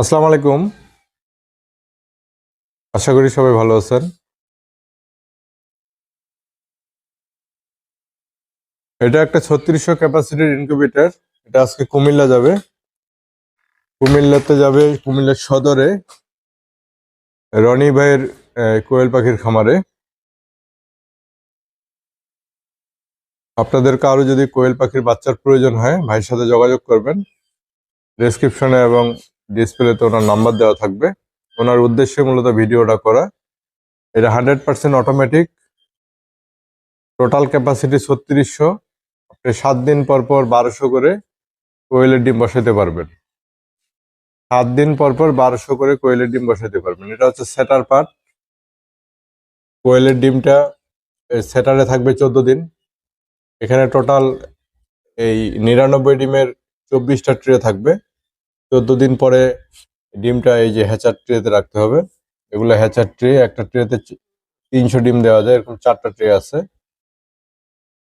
আসসালামু আলাইকুম। আশা করি সবাই ভালো আছেন। এটা একটা ছত্রিশশো ক্যাপাসিটির ইনকিউবেটর এটা আজকে কুমিল্লা যাবে। কুমিল্লাতে যাবে কুমিল্লার সদরে রনি ভাইয়ের কোয়েল পাখির খামারে। আপনাদের কারও যদি কোয়েল পাখির বাচ্চার প্রয়োজন হয়, ভাইয়ের সাথে যোগাযোগ করবেন। ডেসক্রিপশনে এবং ডিসপ্লেতে ওনার নাম্বার দেওয়া থাকবে। ওনার উদ্দেশ্যে মূলত ভিডিওটা করা। এটা hundred percent automatic total capacity ছত্রিশশো। আপনি সাত দিন পর পর বারোশো করে কোয়েলের ডিম বসাতে পারবেন। সাত দিন পর পর বারোশো করে কোয়েলের ডিম বসাতে পারবেন। এটা হচ্ছে সেটার পার্ট কোয়েলের ডিমটা সেটারে থাকবে চোদ্দ দিন। এখানে টোটাল এই নিরানব্বই ডিমের চব্বিশটা ট্রে থাকবে। চোদ্দ দিন পরে ডিমটা এই যে হ্যাচার ট্রেতে রাখতে হবে। এগুলো হ্যাচার ট্রে একটা ট্রেতে তিনশো ডিম দেওয়া যায়, এরকম চারটা ট্রে আছে।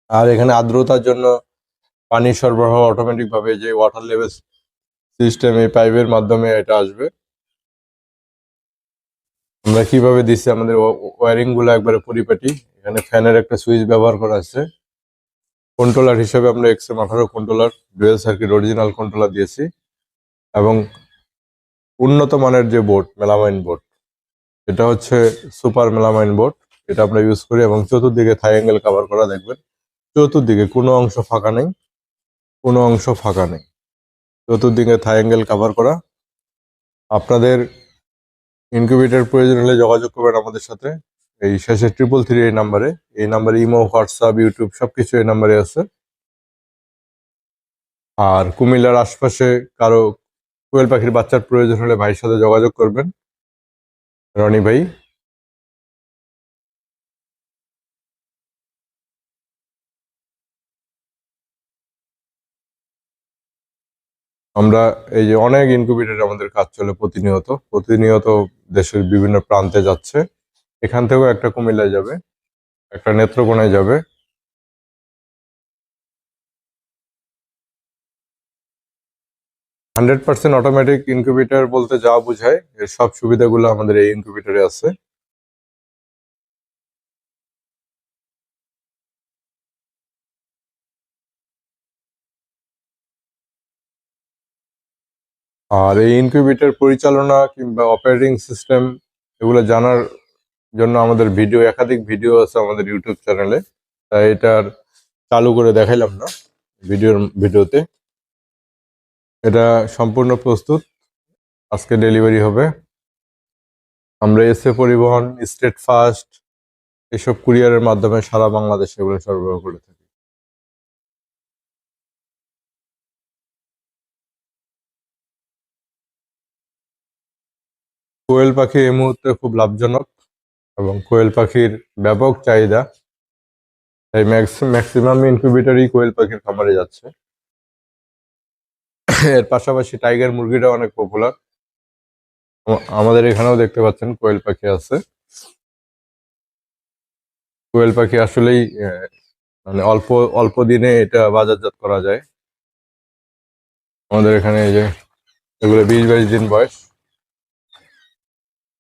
আর এখানে আর্দ্রতার জন্য পানি সরবরাহ অটোমেটিক ভাবে যে ওয়াটার লেভেল সিস্টেম এই পাইপের মাধ্যমে এটা আসবে। আমরা কীভাবে দিচ্ছি? আমাদের ওয়ারিংগুলো একবারে পরিপাটি। এখানে ফ্যানের একটা সুইচ ব্যবহার করা আছে। কন্ট্রোলার হিসেবে আমরা এক্সএম আঠারো controller dual circuit original controller দিয়েছি। এবং উন্নত মানের যে বোর্ড মেলামাইন বোর্ড এটা হচ্ছে সুপার মেলামাইন বোর্ড এটা আমরা ইউজ করি এবং চতুর্দিকে থাই অ্যাঙ্গেল কভার করা দেখবেন। চতুর্দিকে কোনো অংশ ফাঁকা নেই, কোনো অংশ ফাঁকা নেই। চতুর্দিকে থাই অ্যাঙ্গেল কভার করা। আপনাদের ইনকিউবেটর প্রয়োজন হলে যোগাযোগ করবেন আমাদের সাথে। এই শেষে ট্রিপল থ্রি এই নাম্বারে এই নাম্বারে ইমো হোয়াটসঅ্যাপ ইউটিউব সবকিছু এই নাম্বারে আছে। আর কুমিল্লার আশপাশে কারও কোয়েল পাখির বাচ্চার প্রয়োজন হলে ভাইয়ের সাথে যোগাযোগ করবেন। রনি ভাই। আমরা এই যে অনেক ইনকিউবেটর আমাদের কাজ চলে প্রতিনিয়ত। প্রতিনিয়ত দেশের বিভিন্ন প্রান্তে যাচ্ছে। এখান থেকেও একটা কুমিল্লায় যাবে, একটা নেত্রকোনায় যাবে। হান্ড্রেড পার্সেন্ট অটোমেটিক ইনকিউবেটর বলতে যা বোঝায়, এর সব সুবিধাগুলো আমাদের এই ইনকিউবেটরে আছে। আর এই ইনকিউবেটর পরিচালনা কিংবা অপারেটিং সিস্টেম এগুলো জানার জন্য আমাদের ভিডিও একাধিক ভিডিও আছে আমাদের ইউটিউব চ্যানেলে তাই এটার চালু করে দেখাইলাম না ভিডিওর ভিডিওতে এটা সম্পূর্ণ প্রস্তুত। আজকে ডেলিভারি হবে। আমরা এসএ পরিবহন, স্টেট ফাস্ট, এসব কুরিয়ারের মাধ্যমে সারা বাংলাদেশে এগুলো সরবরাহ করে থাকি। কোয়েল পাখি এই মুহূর্তে খুব লাভজনক এবং কোয়েল পাখির ব্যাপক চাহিদা। তাই ম্যাক্সিমাম ইনকিউবেটরই কোয়েল পাখির খামারে যাচ্ছে। এর পাশাপাশি টাইগার মুরগিটা অনেক পপুলার আমাদের এখানেও দেখতে পাচ্ছেন কোয়েল পাখি আছে। কোয়েল পাখি আসলেই মানে অল্প অল্প দিনে এটা বাজারজাত করা যায়। আমাদের এখানে এই যে, এগুলো বিশ বাইশ দিন বয়স।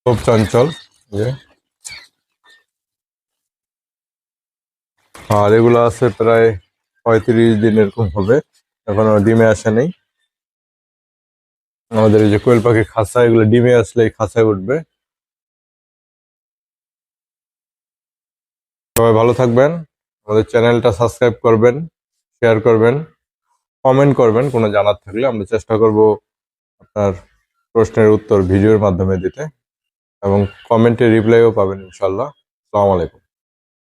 খুব চঞ্চল যে। আর এগুলো আছে প্রায় পঁয়ত্রিশ দিন এরকম হবে এখনও ডিমে আসে নেই আমাদের এই যে কোয়েল পাখির খাঁচা এগুলো ডিমে আসলে এই খাঁচায় উঠবে। সবাই ভালো থাকবেন, আমাদের চ্যানেলটা সাবস্ক্রাইব করবেন, শেয়ার করবেন, কমেন্ট করবেন, কোনো জানার থাকলে আমরা চেষ্টা করব আপনার প্রশ্নের উত্তর ভিডিওর মাধ্যমে দিতে। এবং কমেন্টে রিপ্লাইও পাবেন ইনশাল্লাহ আসসালামু আলাইকুম।